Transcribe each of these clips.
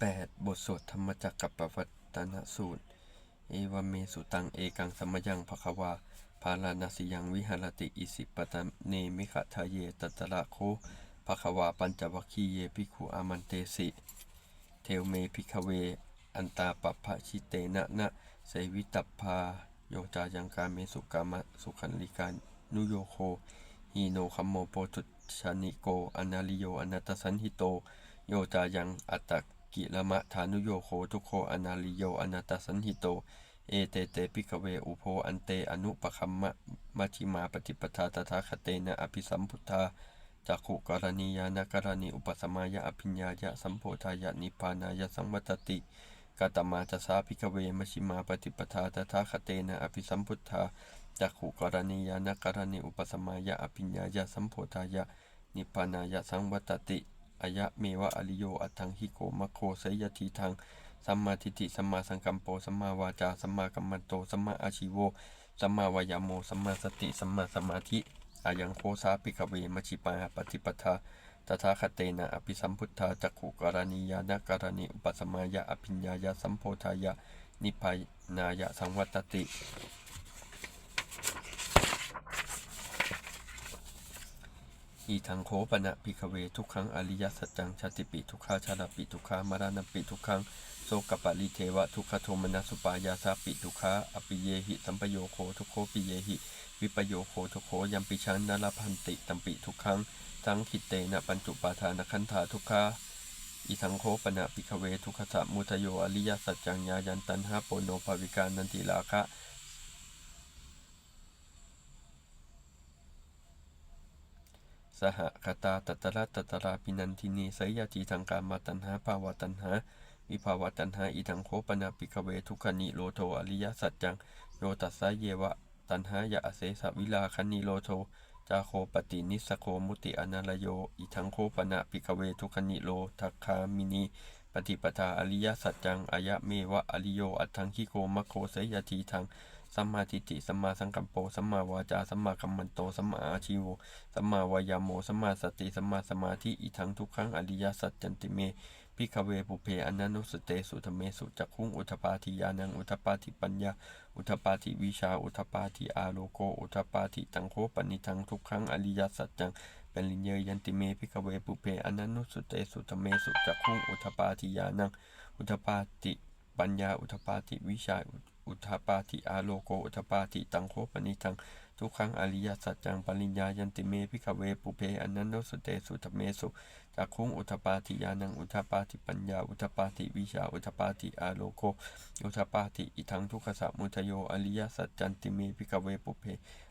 8 บทสวดธรรมจักรกับปวัตตนสูตร เอวเมสุตังเอกังสมยังภควาภาลานาสิยังวิหารติอิสิปตะเนมิขะทะเยตตระโคภควาปัญจวัคคีเยภิกขุอามันเตสิ เทวเมพิกเว อันตาปภะชิเตนะนะเสวิตัพาโยจายังกาเมสุกามะสุขันลิกานุโยโคฮีโนคัมโมโปตุชานิโกอนาลิโยอนัตตสันหิโต โยจายังอัตต กิลมะฐานุโยโคทุโคอนาลิโยอนัตสันหิโต เอเตเตปิกเวอุโพอันเตอนุปคัมมะมัชฌิมาปฏิปทาตถาคเตนะอภิสัมพุทธาจักขุกรณียานกรณีอุปสมายะอภิญญายะสัมโพธายะนิพานายะสัมวัตติกาตมาจสาภิกเวมัชฌิมาปฏิปทาตถาคเตนะอภิสัมพุทธาจักขุกรณียานกรณีอุปสมายะอภิญญายะสัมโพธายะนิพานายะสังวัตติ อายะเมวะอริโยอัตถังหิโกมะโคไสยทีทังสัมมาทิฏฐิสัมมาสังกัมโปสัมมาวาจาสัมมากัมมันโตสัมมาอาชีโวสัมมาวายาโมสัมมาสติสัมมาสมาธิอายังโคสาปิกเวมชิปาปฏิปทาตถาคเตนะอภิสัมพุทธาจักขุกรณียานการณีอุปสมายะอภิญญายะสัมโพธายะนิพพานายะสังวัตติ อีทังโคปนะพิกเวทุกขังอริยสัจจังชาติปิทุกขาชาลปิทุกขามรณปิทุกขังโสกปะลิเทวะทุกขโทมนัสุปายาสาปิทุกขาอปิเยหิสัมปโยโคทุกโคปิเยหิวิปโยโคทุกโคยัมปิชันนรพันติตัมปิทุกขังทั้งขิตเตนะปัญจุปาทานคันธาทุกขาอีทังโคปนะพิกเวทุกขสะมุทโยอริยสัจจังญายันตันหาโปโนภวิการนันติลาคะ สหคตาตัตระตัตระปินันทินีสยติทางการมาตัญหาภาวะตัญหาวิภาวะตัญหาอีทังโคปนาปิกเวทุกขนิโลโทอริยสัจจังโยตัสสะเยวะตัญหายะอเสสวิลาคณิโลโทจาโคปตินิสโคมุติอนาลโยอีทังโคปนาปิกเวทุกขนิโลทัคคามินีปฏิปทาอริยสัจจังอายะเมวะอริโยอัตังคิโกมะโคไสยทีทาง สัมมาทิฏฐิสัมมาสังกัปโปสัมมาวาจาสัมมากัมมันโตสัมมาอาชีโวสัมมาวายาโมสัมมาสติสัมมาสมาธิอีทั้งทุกครั้งอริยสัจจันติเมพิกเวปุเพอนันนุสเตสุธเมสุจักขุงอุทปาทิยานังอุทปาทิปัญญา อุทปาทิวิชา อุทปาทิอาโลโก อุทปาทิตังโคปนิทังทุกครั้งอริยสัจจังเป็นลิเยยันติเมพิกเวปุเพอนันนุสเตสุธเมสุจักขุงอุทปาทิยานังอุทปาทิปัญญา อุทปาทิวิชาอุ อุทปาทิอาโลโกอุทปาทิตังโคปนิทัง ทุกครั้งอริยสัจจังปริญญายันติเมพิกเวปุเพอันนันโนสุเตสุทเมสุจักขุงอุทปาทิยานังอุทปาทิปัญญา อุทปาทิวิชาอุทปาทิอาโลโกอุทปาทิอิทังทุกขสัมุทโยอริยสัจจันติเมพิกเวปุเพ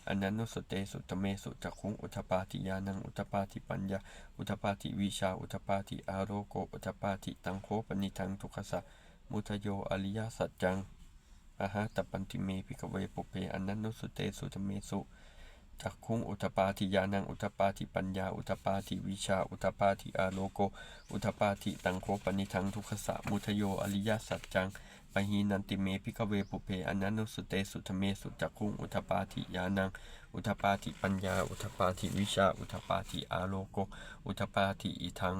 อันนันโนสุเตสุทเมสุจักขุงอุทปาทิยานังอุทปาทิปัญญา อุทปาทิวิชา อุทปาทิอาโลโกอุทปาทิตังโคปนิทังทุกขสัมุทโยอริยสัจจัง อาหาตปันติเมพิกเวปุเพอนันโนสุเตสุธเมสุจักขุงอุทปาทิยานังอุทปาทิปัญญา อุทปาทิวิชา อุทปาทิอาโลโก อุทปาทิตังโคปนิทังทุกขสะมุทโยอริยสัจจังปะหีนันติเมพิกเวปุเพอนันโนสุเตสุธเมสุจักขุงอุทปาทิยานัง อุทปาทิปัญญา อุทปาทิวิชา อุทปาทิอาโลโก อุทปาทิอีทัง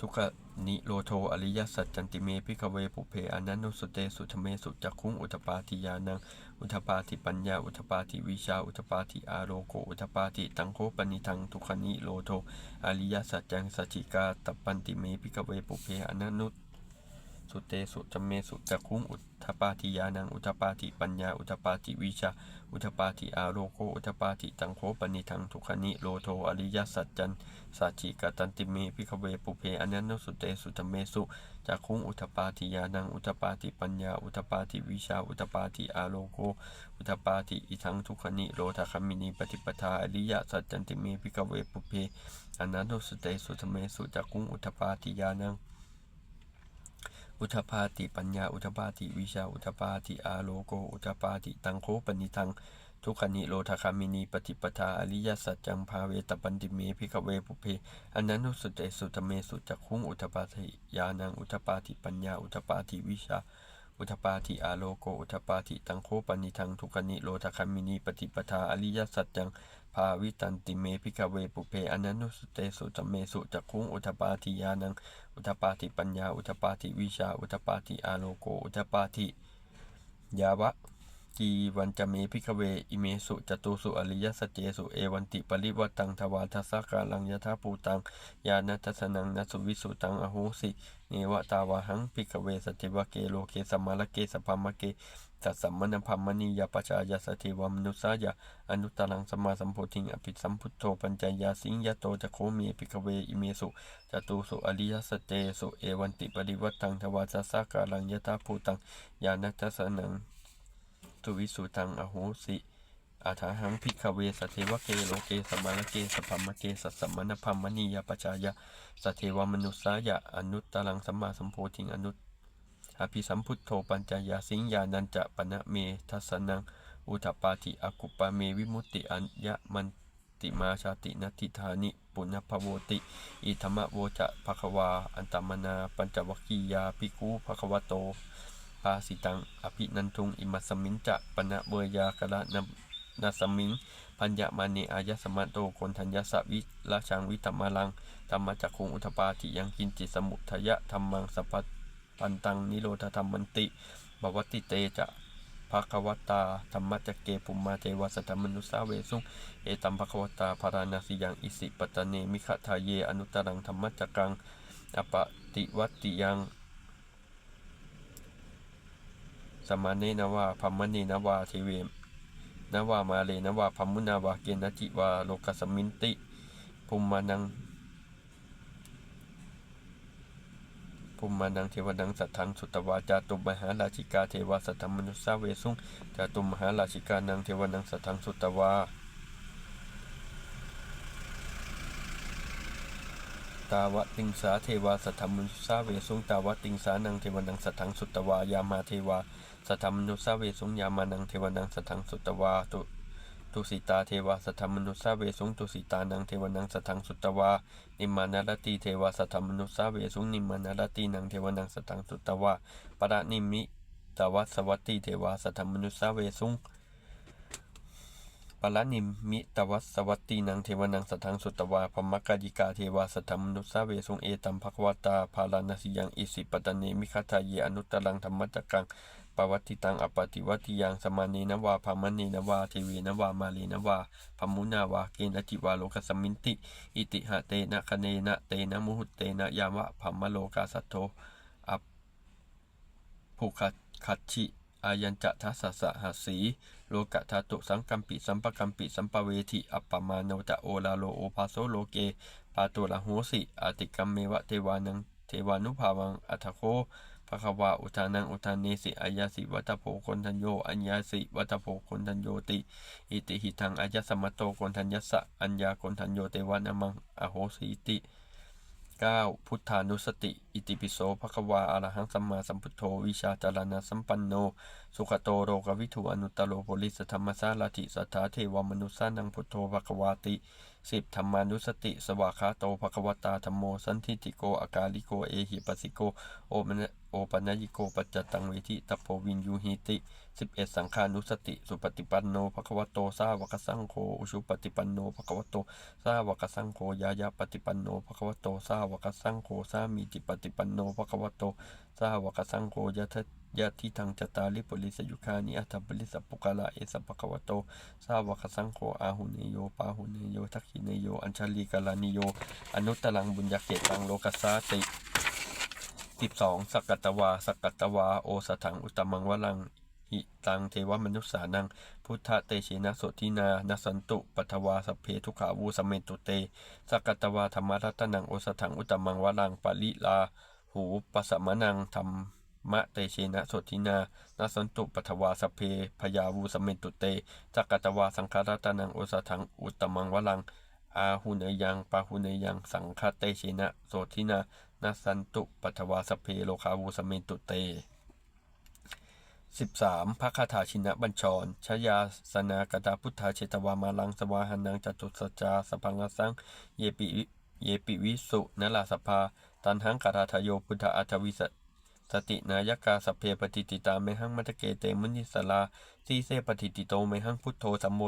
ทุกนิโรโทอริยสัจจันติเมพิกเวปุเพอนันโนสุเตสุทเมสุจักคุงอุทปาทิยานังอุทปาทิปัญญาอุทปาทิวิชาอุทปาทิอาโลโกอุทปาทิตังโคปนิทังทุกนิโรโทอริยสัจจังสัจิกาตปันติเมพิกเวปุเพอนันโน สุเตสุธเมสุจักขุงอุทปาทิยานังอุทปาทิปัญญาอุทปาทิวิชา อุทปาทิอาโลโกอุทปาทิตังโคปนิทังทุกขนิโรโทอริยสัจจันสัจจิกตันติเมพิกเวปุเพอนันโนสุเตสุธเมสุจักขุงอุทปาทิยานังอุทปาทิปัญญาอุทปาทิวิชา อุทปาทิอาโลโกอุทปาทิอิทังทุกขนิโรธคามินีปฏิปทาอริยสัจจันติเมพิกเวปุเพอนันโนสุเตสุธเมสุจักขุงอุทปาทิยานัง อุทปาติปัญญา อุทปาติวิชา อุทปาติอาโลโก อุทปาติตังโคปนิทัง ทุกขนิโรธคามินีปฏิปทาอริยสัจจังภาเวตปันติเมพิกเวปุเพอันันนุสุเตสุตเมสุจักขุงอุทปาทิยานังอุทปาทิปัญญา อุทปาทิวิชา อุทปาทิอาโลโกอุทปาทิตังโคปนิทังทุกนิโรธคามินีปฏิปทาอริยสัจจังภาวิตันติเมพิกเวปุเพอนันนุสเตสุจเมสุจักคุงอุทปาทิยานังอุทปาทิปัญญาอุทปาทิวิชาอุทปาทิอาโลโกอุทปาทิยาวะ จีวันจเมพิกเว อิเมสุจตุสุอริยสเจสุเอวันติปริวัตังทวาทัสสกาลังยถาปูตัง ยานัทสนังนัสุวิสุตังอโหสิเนวตาวาหังพิกเวสติวะเกโลเกสมมาลเกสพามะเกสัสสัมมณพัมมณียาปชายาสติวามนุสายาอนุตตรังสมาสัมโพธิงอภิสัมพุทโธปัญจยาสิงยโตจะโคเมพิกเวอิเมสุจตุสุอริยสเจสุเอวันติปริวัตังทวาสัสสกาลังยถาภูตังยานัทสนัง สุวิสุตังอโหสิอาถาหังพิกเวสเทวะเกโลเกสมมาลเกสพามะเกสัสสัมมณพัมมณียาปชายาสเทวมนุสายาอนุตตรังสัมมาสัมโพธิงอนุตอภิสัมพุทโธปัญจยาสิงญานันจะปนะเมทัสนังอุทปาทิอากุปาเมวิมุตติอัญญมันติมาชาตินัติธานิปุณพโวติอิธรรมโวจะภควา อันตมนาปัญจวคียาภิกขุภควโต ภาสิตัง อภินันทุง อิมัสมิงจะปนะเบยากะละนนาสมิงปัญญามาเนอายสมะโตโกนทัญญสวิราชังวิตัมมาลังธรรมจักคุงอุทปาทิยังกินจิตสมุทยะธรรมังสัพพะปันตังนิโรธธรรมมันติบวติเตจะภะคะวตาธรรมจักเกปุมมาเทวสัตมนุสาเวสุงเอตัมภะคะวตาภารานาสิยังอิสิปตเนมิขะทาเยอนุตรังธรรมจักังอปติวัติยัง สมาเนนวาพัมมเนนวาเทเวนวามาเลนวาพัมมุนาวาเกณจิวาโลกัสมินติภูมมานังภูมิมานังเทวนังสัทธังสุตวาจาตุมหาราชิกาเทวาสัทธมนุสสาเวสุงจาตุมหาราชิกานังเทวนังสัทธังสุตวา ตาวติงสาเทวาสัทธมนุสาเวสุงตาวติงสานังเทวนังสัทธังสุตวายามาเทวาสัทธมนุสาเวสุงยามานังเทวนังสัทธังสุตวาตุตุสิตาเทวาสัทธมนุสาเวสุงตุสิตานังเทวนังสัทธังสุตวานิมานารตีเทวาสัทธมนุสาเวสุงนิมานารตีนังเทวนังสัทธังสุตวาปะนิมิตวัสวัตติเทวาสัทธมนุสาเวสุง ปะนิมิตวัสวัตตินังเทวนังสัทธังสุตวาพมกายิกาเทวาสัทธมนุสาเวสุงเอตัมภควตาภาลานสิยังอิสิปตเนมิคทายเยอนุตตรังธรรมจักกังปวัตติตังอปฏิวัติยังสมานีนวาภามณีนวาเทวีนวามาลีนวาภมุนาวาเกณจิวาโลกสมินติ อิติหะเตนะคะเนนะเตนะมุหุเตนะยามะภมโลกาสัทโธอัปภูคัคัตชิ อายัญจะทัสสะสหัสี โลกะธาตุสังกัมปิสัมปกัมปิสัมปเวทิอัปปมาโนจะโอลาโลโอภาโซโลเก ปาตุละโหสิอาติกัมเมวะเทวานังเทวานุภาวังอัทโคภควาอุทานังอุทานเนสิอายาสิวัตโพคนทัญโยอัญญาสิวัตโพคนทัญโยติ อิติหิทังอายสมัตโตคนทัญญสสะอัญญาคนทัญโยเตวานามังอโหสิติ 9. พุทธานุสติ อิติปิโสภควาอรหังสัมมาสัมพุทโธ วิชาจารณะสัมปันโน สุขโตโรกวิทูอนุตตโรโพลิสธรรมสาลาติสัทธาเทวมนุสสานังพุทโธภควาติ 10. ธรรมานุสติ สวากขาโตภควตาธรรมโม สันทิติโกอากาลิโก เอหิปัสสิโก โอมนะโอปัญญิโกปัจจตังเวทิตโพวินยูหิติ 11. สังขานุสติ สุปฏิปันโนภควโตสาวกสังโฆ อุชุปฏิปันโนภควโตสาวกสังโฆ ยายาปฏิปันโนภควโตสาวกสังโฆ สามีจิปฏิปันโนภควโตสาวกสังโฆยะท ยะทิทังจตาริปุริสยุคานิอัตบริสัปุกะละเอสัพพะคะวโตสาวกสังโฆอาหุเนโยปาหุเนโยทักขิเนโย อัญชลีกาลานิโย อนุตตรังบุญญาเกตังโลกัสสาติ 12. สักกัตวา สักกัตวา โอสถังอุตมังวลังหิตังเทวมนุษสานัง พุทธเตเชนะโสทินา นสันตุปัทวาสเพทุขาวูสเมตุเตสักกัตวาธรรมรัตนังโอสถังอุตมังวลังปลิลา หูปัสสมนังธรรม มะเตเชนะโสทินานัสสันตุปัทวาสเพพยาวูสเมตุเตสักตวาสังฆรัตนังโอสถังอุตตมังวลัง อาหุเนยังปาหุเนยังสังฆเตเชนะโสทินานัสสันตุปัทวาสเพโลคาวูสเมตุเต 13. พระคาถาชินะบัญชร ชยาสนากตาพุทธาเชตวามาลังสวาหานังจตุสจาสพังลสัง เยปิเยปิวิสุนลาสภา ตันหังกราทโยพุทธอัทวิส สตินายกาสพเพปฏิติตาเมหังมัตเกเตมุนิสลาทีเสปฏิติโตเมหังพุทโธสัมโม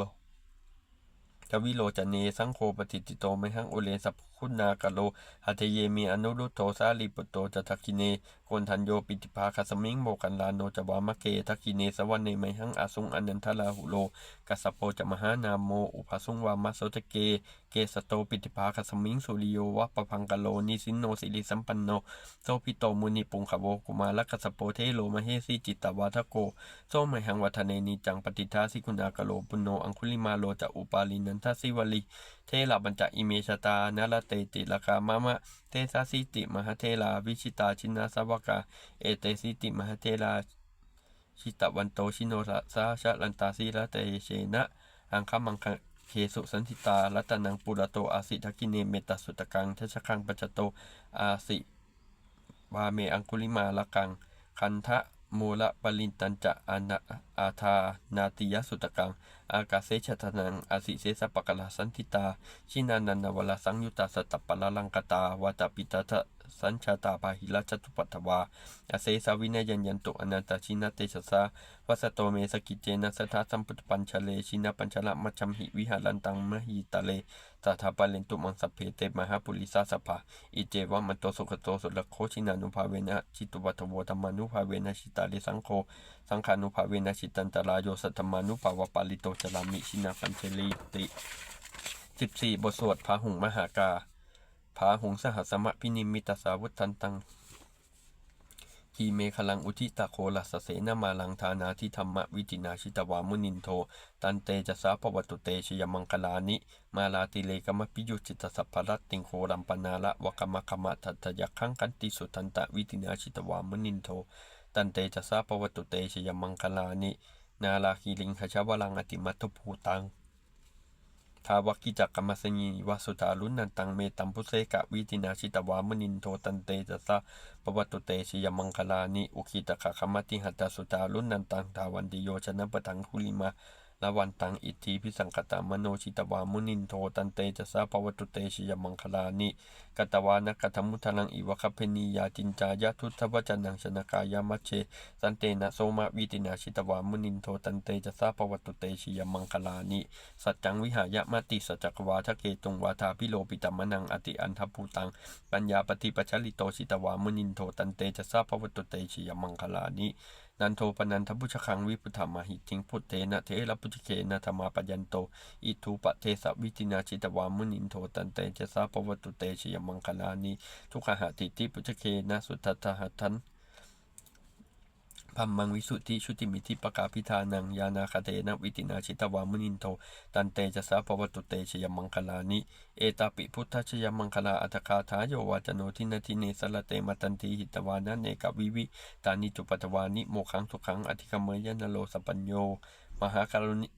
กวิโลจเนสังโฆปฏิติโตไมหังโอเลสัพคุณากะโลหัตเยมีอนุรุตโตสาลีปุตโตจทักคิเนโกนทันโยปิติภาคสมิงโมกันลานโนจวามะเกทักคิเนสวรรเนไมหังอาสุงอนันทลาหุโล กัสโปจะมหานามโม อุปสุงวามะโสตเก เกสโตปิติภาคสมิงสุริโยวะปะพังกโลนิสินโนสิริสัมปันโนโซปิโตมุนิปุงขโวกุมาลกัสโปเทโลมเหสีจิตตวาทโกโซไมหังวัฒเนนิจังปฏิทาสิคุณากโลปุโนอังคุลิมาโลจะอุปาลินันทสิวลีเทลาบัญจอิเมชตานาลเตติลากามะมะเทสาสิติมหเทลาวิชิตาชินาสวกาเอเตสิติมหเทลา ชิตวันโตชิโนระสาชะลันตาสีละเตเชนะอังคมังคะเคสุสันติตารัตนังปุระโตอาสิทักกิเนเมตตสุตกังทัชคังปัจจโตอาสิวาเมอังคุลิมาละกัง คันทะมูลปลินตันจะอานาอาทานาติยสุตกัง อากาเสชตนังอาสิเสสปะกลาสันติตา ชินานันนวลาสังยุตตาสตปปะละลังกตาวาตาปิตาทะ สัญชาตาปาหิละจตุปัตวาอาเสสาวินยัญญันตุอนันตชินาเตชะสาวัสโตเมสกิจเจนะสัทธาสัมพุทธปัญชเลชินาปัญชละมัจฉัมหิวิหารันตังมหิตะเลตถาปะเลนตุมังสเพเตมหาปุริสาสภาอิเจวะมันโตสุขโตสุลโคชินานุภาเวนะจิตุวัตโวธรรมานุภาเวนะชิตาลิสังโฆสังขานุภาเวนะชิตันตรายโยสัตตมานุภาวปาลิโตจลามิชินาปัญเชลีติสิบสี่บทสวดพาหุงมหากา พาหงสหัสมะพินิมิตสาวุธันตังขีเมฆลังอุทิตาโคลัสเสนามาลังธานาทิธรรมวิจินาชิตวามุนินโท ตันเตจะสาปวัตุเตชยมังคลานิ มาลาติเลกมปิยุจิตสัพพรัตติงโครัมปนาละวกมะคมะทัตยักขังกันติสุทันตะวิตินาชิตวามุนินโท ตันเตจะสาปวัตุเตชยมังคลานิ นาลาคีลิงขชาวลังอติมัตถุภูตัง ทาวกิจักกรรมสญีวสุตารุนันตังเมตัมพุเสกะวิตินาชิตวามนินโทตันเตจัสะปวัตุเตชิยมังคลานิอุคิตะขะคมติหัตตสุตารุนันตังทาวันติโยชนะปะทังคุลิมา ละวันตังอิทธิพิสังกตามโนชิตวามุนินโทตันเตจะสะปวัตุเตชยมังคลานิกัตวานะกัตมุทลังอิวะคเพนียาจินจายะทุทวจันังชนกายามัชเชสันเตนะโสมะวิตินาชิตวามุนินโทตันเตจะสาปวัตตุเตชยมังคลานิสัจจังวิหายะมติสัจจกวาทะเกตุงวาทาพิโลปิตมนังอติอันทภูตังปัญญาปฏิปัชลิโตชิตวามุนินโทตันเตจะสาปวัตตุเตชยมังคลานิ นันโทปนันทบุชคังวิปุถามาหิทิงพุทเทนะเทระพุทธเคนะธรรมาปยันโต อิทูปะเทสวิตินาชิตวามุนินโทตันเตจะสาปวัตุเตชยมังคลานีทุกขหติทิพุทธเคนะสุทัตถหัตถัน พัมมังวิสุทธิชุติมิทิปกาพิธานังยานาคาเตนะวิตินาชิตวามุนินโท ตันเตจะสาปวัตุเตชยมังคลานิ เอตาปิพุทธชยมังคลาอัตคาทายโยวาจโนทินาทิเนสละเตมตันทีหิตวานะเนกวิวิตานิจุปัตวานิโมขังทุขังอธิคเมยนโลสัปปัญโย มหาการุณิ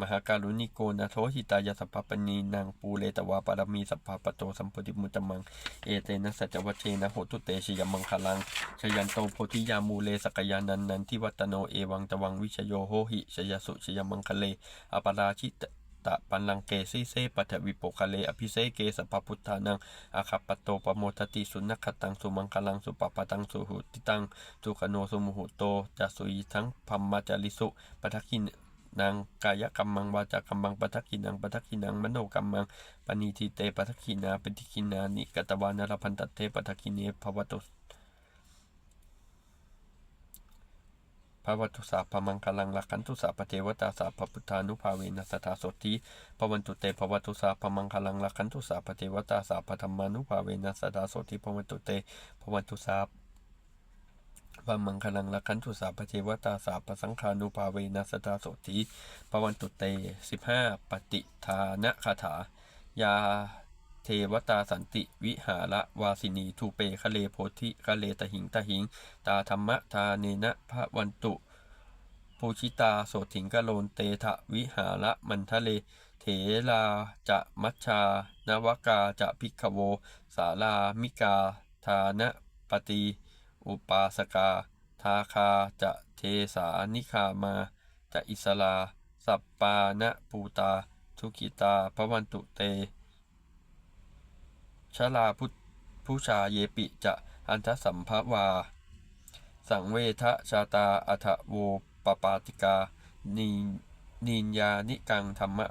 มหาการุณิโกนาโทหิตายาสัพพปณีนางปูเลตวาปารมีสัพพปโตสัมปติมุตมัง เอเตนะสัจวัชเชนะโหตุเตชยมังคลัง ชยันโตโพธิยามูเลสกยานันนันทิวัตโนเอวังตวังวิชโยโหหิชยสุชยมังคเล อปราชิตตะปันลังเกสิเซปัทวิปโปคะเลอภิเสเกสปพุทธานังอาคัปปโตปโมทติสุนัขตังสุมังคลังสุปปะตังสุหุติตังสุขโนสุมุหุโตจัสุยทั้งพัมมาจาริสุปทักขิน นางกายกรรมังวาจากรรมังปทักขินังปทักขินังมโนกรรมังปณีทิเตปทักขินาเปฏิคินานิกตวานรพันตเตปทักขิเนภวตุภวตุสาพมังคลังลักขันตุสาปเทวตาสาพพุทธานุภาเวนัสตาสดทีภวันตุเตภวตุสาพมังคลังลักขันตุสาปเทวตาสาพธรรมานุภาเวนัสตาสดทีภวันตุเตภวันตุสา พมังคลังละคันตุสาปเทวตาสาปสังคานุภาเวนัสตาโสติปวันตุเตสิบห้าปฏิทานะคาถา ยาเทวตาสันติวิหาระวาสินีทูเปคะเลโพธิคะเลตหิงตหิง ตาธรรมะทาเนนะพระวันตุปูชิตาโสถิงกะโลนเตทะวิหาระมันทะเล เถลาจะมัชชานวกาจะพิกโว สาลามิกา ทานะปฏิ อุปาสกา ทาคาจะเทสานิคามาจะอิสลา สัปปานะปูตา ทุกิตาพระวันตุเต ชลาพุทผู้ชาเยปิจะอันทสัมภวา สังเวทชาตาอัทโวปปาติกา นีนินยานิกังธรรมะ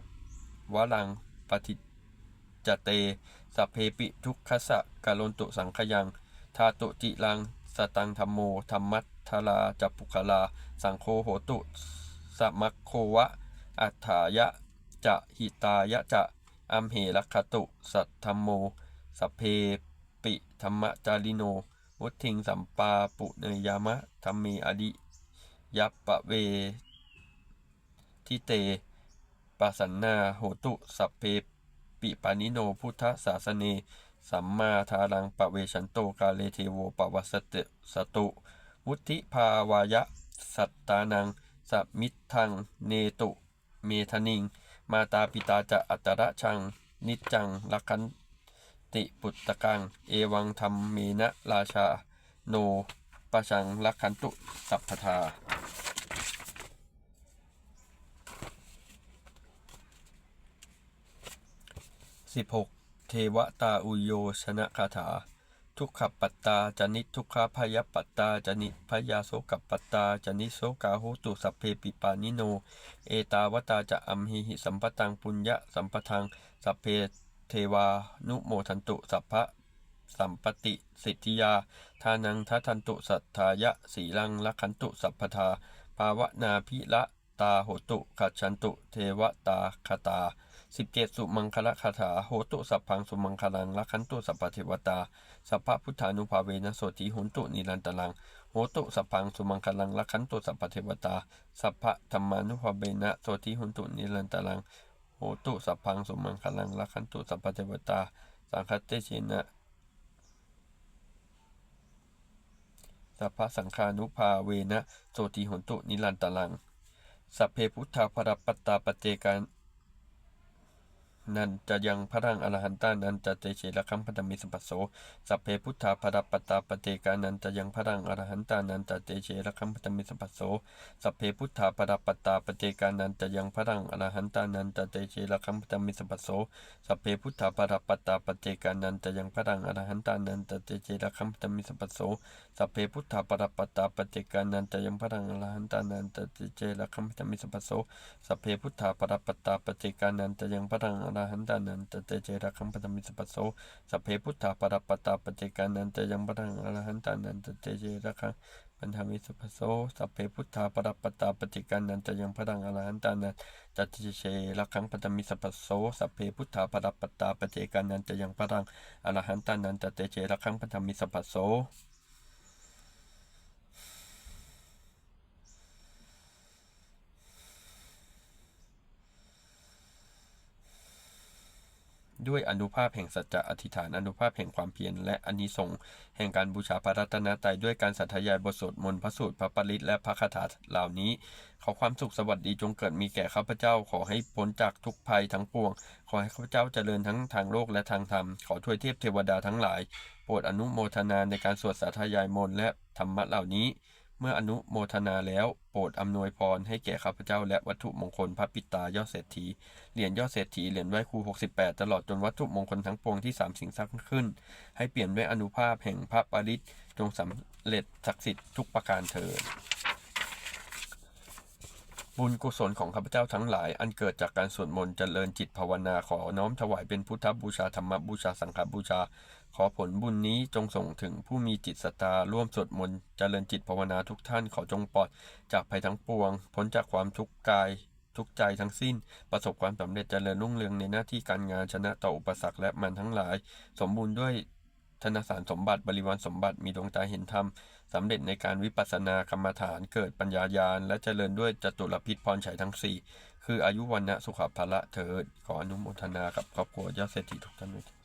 วะลังปฏิจเต สัพเพปิทุกขสะกาลนตุสังขยัง ทาตุจิลัง สตังธรรมโมธรรมัทธาราจัปุคลา สังโฆโหตุสมัคโควะ อัฏฐายะจะหิตายะจะอัมเหรัคขตุ สัทธรรมโมสเพปิธรรมจาริโนวุทิงสัมปาปุเนยามะธรรมเมอดิยัปปะเวทิเตปัสสันนาโหตุสัพเพปิปานิโนพุทธศาสเน สัมมาทารังปะเวชันโตกาเลเทโวปวัสสตสตุ วุธิภาวายะ สัตตานังสัมมิทัง เนตุ เมธนิง มาตาปิตาจะอัตระชัง นิจังลักขันติปุตตะกัง เอวังธรรมเมนะราชา โนปะชังลักขันตุสัพพทา 16. เทวตาอุโยชนะคาถา ทุกขปัตตาจนิทุกขพยปัตตาจนิพยาโสกปัตตาจนิโสกาโหตุสัพเพปิปานิโน เอตาวตาจะอัมหิหิสัมปตังปุญญะสัมปทังสัพเพเทวานุโมทันตุสัพพะสัมปติสิทธิยา ทานังทัทันตุสัทธายะสีลังละขันตุสัพพทา ภาวนาพิละตาโหตุขัดฉันตุ เทวตาคตา สิบเจ็ดสุมังคละคาถา โหตุสัพพังสุมังคลังละขันตุสัพพเทวตา สัพพะพุทธานุภาเวนะโสติหุนตุนิรันตลัง โหตุสัพพังสุมังคลังละขันตุสัพพเทวตา สัพพะธรรมานุภาเวนะโสติหุนตุนิรันตลัง โหตุสัพพังสุมังคลังละขันตุสัพพเทวตา สังคเตเชนะสัพพะสังฆานุภาเวนะโสติหุนตุนิรันตลัง สัพเพพุทธาภรปตาปเจกัน นันจะยังพระรังอรหันตานันจะเตเชระคัมพันธมิสัพพโสสัพเพพุทธาภรปตาปเจกานันจะยังพระรังอรหันตานันจะเตเชระคัมพันธมิสัพพโสสัพเพพุทธาภรปตาปเจกานันจะยังพระรังอรหันตานันจะเตเชระคัมพันธมิสัพพโสสัพเพพุทธาภรปตาปเจกานันจะยังพระรังอรหันตานันจะเตเชระคัมพันธมิสัพพโส สัพเพพุทธาปรปตตาปเจกานันจะยังพระังอรหันตานันจะเตเจระคัมพันธมิสัพโสสัพเพพุทธาปรปตตาปเจกานันจะยังพระังอรหันตานันจะเตเจระคัมพันธมิสัพโสสัพเพพุทธาปรปตตาปเจกานันจะยังพระังอรหันตานันจะเตเจระคัมพันธมิสัพโสสัพเพพุทธาปรปตตาปเจกานันจะยังพระรังอรหันตานันจะเตเจระคัมพันธมิสัพโสสัพเพพุทธาปรปตตาปเจกานันจะยังพระรังอรหันตานันจะเตเจระคัมพันธมิสัพโส ด้วยอนุภาพแห่งสัจจะอธิษฐานอนุภาพแห่งความเพียรและอนิสงส์แห่งการบูชาพระรัตนตรัยด้วยการสัทยายบทสวดมนต์พระสูตรพระปริตและพระคาถาเหล่านี้ ขอความสุขสวัสดีจงเกิดมีแก่ข้าพเจ้า ขอให้พ้นจากทุกภัยทั้งปวง ขอให้ข้าพเจ้าเจริญทั้งทางโลกและทางธรรม ขอทวยเทพเทวดาทั้งหลาย โปรดอนุโมทนาในการสวดสาธยายมนต์และธรรมะเหล่านี้ เมื่ออนุโมทนาแล้วโปรดอำนวยพรให้แก่ข้าพเจ้าและวัตถุมงคลพระปิตายอดเศรษฐี เหรียญยอดเศรษฐีเหรียญไหว้ครู 68 ตลอดจนวัตถุมงคลทั้งปวงที่สามสิ่งสร้างขึ้น ให้เปลี่ยนด้วยอนุภาพแห่งพระปริศจงสำเร็จศักดิ์สิทธิ์ทุกประการเถิด บุญกุศลของข้าพเจ้าทั้งหลาย อันเกิดจากการสวดมนต์เจริญจิตภาวนาขอน้อมถวายเป็นพุทธบูชาธรรมบูชาสังฆบูชา ขอผลบุญนี้จงส่งถึงผู้มีจิตศรัทธาร่วมสวดมนต์เจริญจิตภาวนาทุกท่านขอจงปลอดจากภัยทั้งปวงพ้นจากความทุกข์กายทุกใจทั้งสิ้นประสบความสำเร็จเจริญรุ่งเรืองในหน้าที่การงานชนะต่ออุปสรรคและมันทั้งหลาย สมบูรณ์ด้วยธนสารสมบัติบริวารสมบัติมีดวงตาเห็นธรรม สำเร็จในการวิปัสสนากรรมฐานเกิดปัญญาญาณ และเจริญด้วยจตุรพิษพรชัยทั้งสี่คืออายุวันนะสุขภาละเถิดขออนุโมทนากับครอบครัวยอดเศรษฐีทุกท่านด้วย